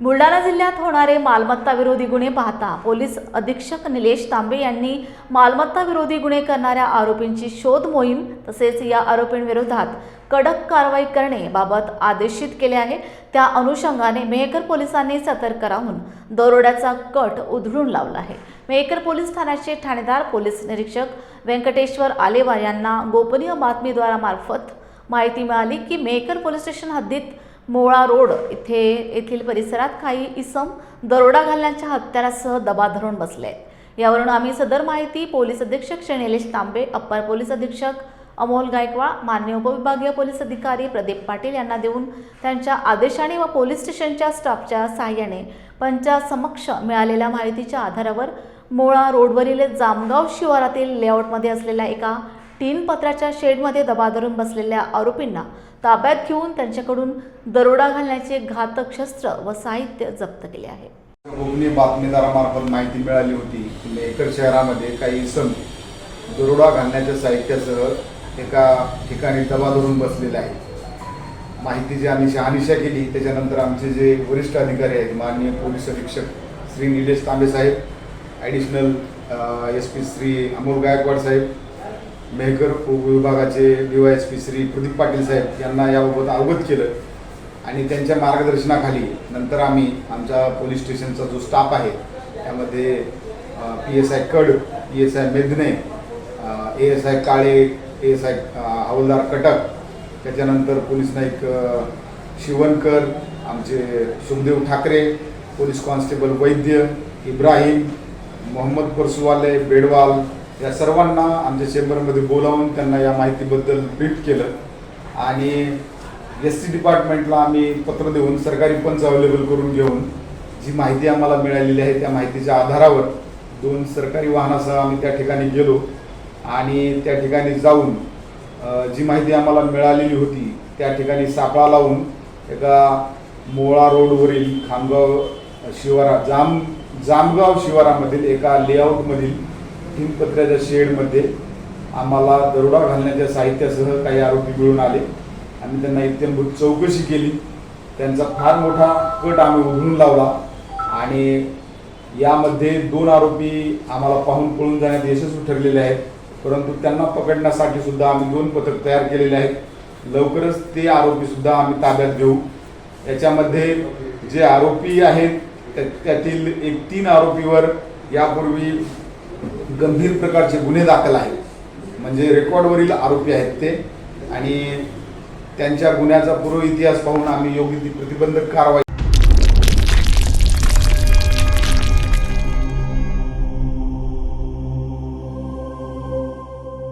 बुलढाणा जिल्ह्यात होणारे मालमत्ता विरोधी गुन्हे पाहता पोलीस अधीक्षक निलेश तांबे यांनी मालमत्ता विरोधी गुन्हे करणाऱ्या आरोपींची शोध मोहीम तसेच या आरोपींविरोधात कडक कारवाई करणे बाबत आदेशित केले आहे. त्या अनुषंगाने मेहकर पोलिसांनी सतर्क राहून दरोड्याचा कट उधळून लावला आहे. मेहकर पोलीस ठाण्याचे ठाणेदार पोलीस निरीक्षक व्यंकटेश्वर आलेवार यांना गोपनीय बातमीद्वारामार्फत माहिती मिळाली की मेहकर पोलीस स्टेशन हद्दीत मोळा रोड इथे येथील परिसरात काही इसम दरोडा घालण्याच्या हत्यारासह दबा धरून बसले आहेत. यावरून आम्ही सदर माहिती पोलीस अधीक्षक श्री निलेश तांबे अप्पर पोलीस अधीक्षक अमोल गायकवाड मान्य उपविभागीय पोलीस अधिकारी प्रदीप पाटील यांना देऊन त्यांच्या आदेशाने व पोलीस स्टेशनच्या स्टाफच्या सहाय्याने पंचासमक्ष मिळालेल्या माहितीच्या आधारावर मोळा रोडवरील जामगाव शिवारातील लेआउटमध्ये असलेल्या एका तीन पत्राच्या शेडमध्ये दबा धरून बसलेल्या आरोपींना ताब्यात घेऊन त्यांच्याकडून दरोडा घालण्याचे घातक शस्त्र व साहित्य जप्त केले आहे. गोपनीय बातमीदारामार्फत माहिती मिळाली होती की मेकर शहरामध्ये काही इसम दरोडा घालण्याच्या साहित्यासह एका ठिकाणी दबा धरून बसलेले आहेत. माहितीची आम्ही शहानिशा केली त्याच्यानंतर आमचे जे वरिष्ठ अधिकारी आहेत माननीय पोलीस अधीक्षक श्री निलेश तांबे साहेब additional S P Shri Amol Gaikwad साहेब Mehkar उपविभागाचे D Y S P Shri Pradeep Patil साहेब यांना याबाबत अवगत केलं आणि त्यांच्या मार्गदर्शनाखाली नंतर आम्ही आमच्या पोलीस स्टेशनचा जो स्टाफ आहे त्यामध्ये P S I Kad P S I Medne A S I Kale A S I हवलदार कटक त्याच्यानंतर पोलीस नाईक शिवनकर आमचे शुभदेव ठाकरे पोलीस कॉन्स्टेबल वैद्य इब्राहिम मोहम्मद परसुवाले बेडवाल या सर्वांना आमच्या चेंबरमध्ये बोलावून त्यांना या माहितीबद्दल ब्रीफ केलं. आणि एस सी डिपार्टमेंटला आम्ही पत्र देऊन सरकारी पंच अवेलेबल करून घेऊन जी माहिती आम्हाला मिळालेली आहे त्या माहितीच्या आधारावर दोन सरकारी वाहनासह आम्ही त्या ठिकाणी गेलो. आणि त्या ठिकाणी जाऊन जी माहिती आम्हाला मिळालेली होती त्या ठिकाणी सापळा लावून एका मोळा रोडवरील खामगाव शिवारा जाम जामगाव शिवारामधील एका लेआउटमधील तीन पत्र्याच्या शेडमध्ये आम्हाला दरोडा घालण्याच्या साहित्यासह काही आरोपी मिळून आले. आम्ही त्यांना इत्यंभूत चौकशी केली. त्यांचा फार मोठा कट आम्ही उघडून लावला आणि यामध्ये दोन आरोपी आम्हाला पाहून पळून जाण्यात यशस्वी ठरलेले आहेत. परंतु त्यांना पकडण्यासाठी सुद्धा आम्ही दोन पथक तयार केलेले आहेत. लवकरच ते आरोपी सुद्धा आम्ही ताब्यात घेऊ. याच्यामध्ये जे आरोपी आहेत त्या- त्यातील एक तीन आरोपीवर यापूर्वी गंभीर प्रकारचे गुन्हे दाखल आहेत. म्हणजे रेकॉर्डवरील आरोपी आहेत ते. आणि त्यांच्या गुन्ह्याचा पूर्व इतिहास पाहून आम्ही योग्य ती प्रतिबंधक कारवाई